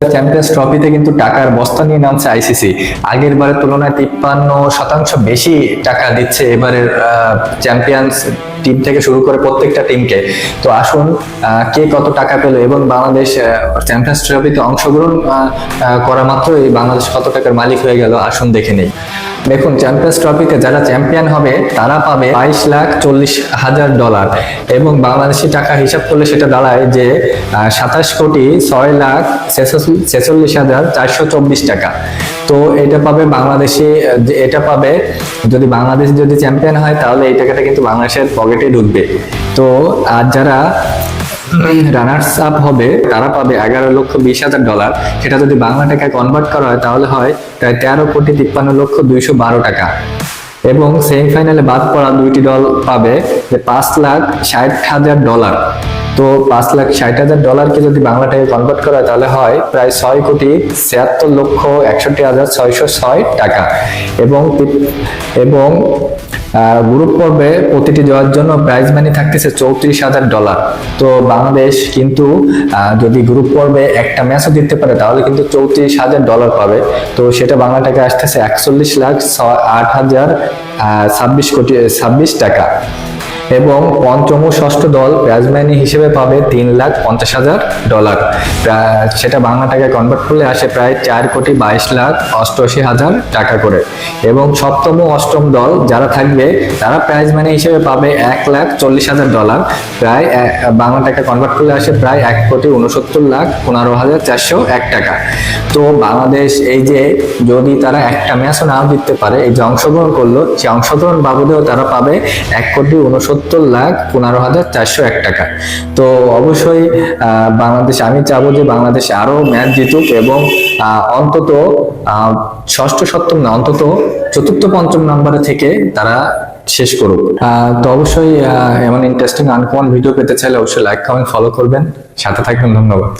Champions ট্রফিতে কিন্তু টাকার বস্তা নিয়ে নামছে আইসিসি আগের তুলনায় তিপ্পান্ন শতাংশ বেশি টাকা দিচ্ছে এবারের চ্যাম্পিয়ন্স টিম থেকে শুরু করে প্রত্যেকটা টিমকে তো আসুন কে কত টাকা পেল এবং বাংলাদেশ চ্যাম্পিয়ন্স ট্রফিতে অংশগ্রহণ করা করা মাত্রই বাংলাদেশ কত টাকার মালিক হয়ে গেল, আসুন দেখে নেই। দেখুন চ্যাম্পিয়ন্স ট্রফিতে যারা চ্যাম্পিয়ন হবে, তারা পাবে বাইশ লাখ চল্লিশ হাজার ডলার এবং বাংলাদেশি টাকা হিসাব করলে সেটা দাঁড়ায় যে সাতাশ কোটি ছয় লাখ ছেচল্লিশ- হাজার চারশো চব্বিশ টাকা। তো এটা পাবে বাংলাদেশি এটা পাবে, যদি বাংলাদেশ যদি চ্যাম্পিয়ন হয়, তাহলে এই টাকাটা কিন্তু বাংলাদেশের পকেটে ঢুকবে। তো আর যারা রানার্স আপ হবে, তারা পাবে এগারো লক্ষ বিশ হাজার ডলার সেটা যদি বাংলা টাকায় কনভার্ট করা হয়, তাহলে হয় প্রায় তেরো কোটি তিপ্পান্ন লক্ষ দুইশো বারো টাকা। এবং সেমিফাইনালে বাদ পড়া দুইটি দল পাবে যে পাঁচ লাখ ষাট হাজার ডলার তো পাঁচ লাখ ষাট হাজার ডলারকে যদি বাংলা টাকায় কনভার্ট করা হয়, তাহলে হয় প্রায় ছয় কোটি ছিয়াত্তর লক্ষ একষট্টি হাজার ছয়শো ছয় টাকা। এবং এবং গ্রুপ পর্বে প্রতিটি জয়ের জন্য প্রাইজ মানি থাকতেছে চৌত্রিশ হাজার ডলার তো বাংলাদেশ কিন্তু যদি গ্রুপ পর্বে একটা ম্যাচও দিতে পারে, তাহলে কিন্তু চৌত্রিশ হাজার ডলার পাবে। তো সেটা বাংলা টাকা আসতেছে একচল্লিশ লাখ আট হাজার ছাব্বিশ কোটি, ছাব্বিশ টাকা। এবং পঞ্চম ও ষষ্ঠ দল প্রাইজ মানি হিসেবে পাবে তিন লাখ পঞ্চাশ হাজার ডলার। সেটা বাংলা টাকায় কনভার্ট করলে আসে প্রায় চার কোটি বাইশ লাখ অষ্টআশি হাজার টাকা করে। এবং সপ্তম ও অষ্টম দল যারা থাকবে, তারা প্রাইজ মানি হিসেবে পাবে এক লাখ চল্লিশ হাজার ডলার। প্রায় বাংলা টাকা কনভার্ট করলে আসে প্রায় এক কোটি উনসত্তর লাখ পনেরো হাজার চারশো এক টাকা। তো বাংলাদেশ এই যে যদি তারা একটা ম্যাচও নাও জিততে পারে, এই যে অংশগ্রহণ করল, সে অংশগ্রহণ বাবদেও তারা পাবে এক কোটি উনসত্তর লাখ পনেরো হাজার চারশো এক টাকা। তো অবশ্যই বাংলাদেশ, আমি চাবো যে বাংলাদেশ আরও ম্যাচ জিতুক এবং অন্তত ষষ্ঠ সপ্তম না, অন্তত চতুর্থ পঞ্চম নম্বরে থেকে তারা শেষ করুক। তো অবশ্যই এমন ইন্টারেস্টিং আনকমন ভিডিও পেতে চাইলে অবশ্যই লাইক কমেন্ট ফলো করবেন। সাথে থাকবেন, ধন্যবাদ।